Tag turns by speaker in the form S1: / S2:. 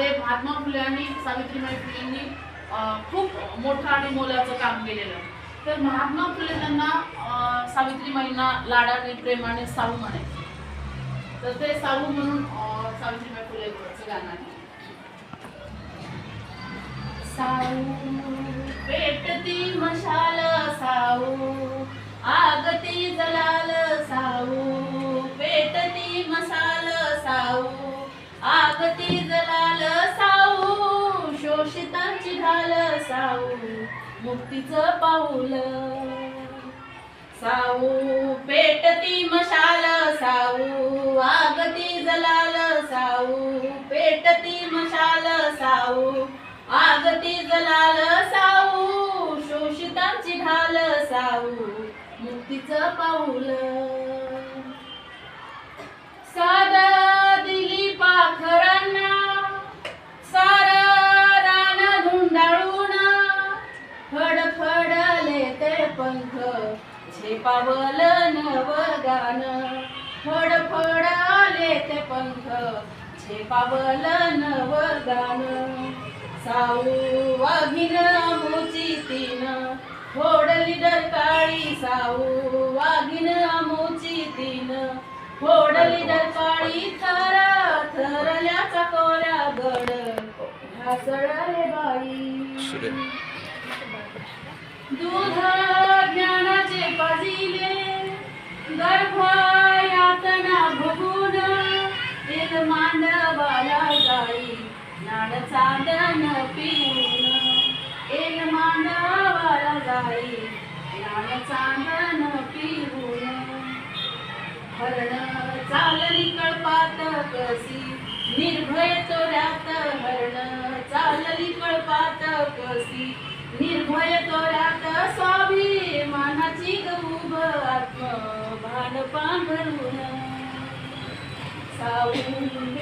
S1: ते महात्मा फुले आणि सावित्रीबाई फुलेंनी खूप मोठं आणि मोलाचं काम केलेलं. तर महात्मा फुले त्यांना अं, सावित्रीबाईंना लाडाने प्रेमाने साऊ म्हणायचे तर ते साऊ म्हणून सावित्रीबाई फुलेचं गाणं आहे. साऊ पेटती मशाल आगती जलाल साऊ शोषितांची ढाल साऊ मुक्तीचं पाऊल. साऊ पेटती मशाल साऊ आगती जलाल साऊ पेटती मशाल साऊ आगती जलाल साऊ शोषितांची ढाल साऊ मुक्तीचं पाऊल. झेपावल नवगान फडफडले ते पंख. झेपावल नवगान साऊ वाघिन मोची तीन. फोडली डरकाळी साऊ वाघिन मोची तीन. फोडली डरकाळी थर थरल्या चकोऱ्या गड. ढासळले बाई. दूध गर्भ यातना भोगून एक मांडवाला जाई नाड चांदन पिऊन. एल मांडवाला जाई नाड चांदन पिऊन. हरण चालली कळपात कसी निर्भय तोऱ्यात हरण चालली कळपात कसी निर्भय तोऱ्यात Ano pa sa ulit?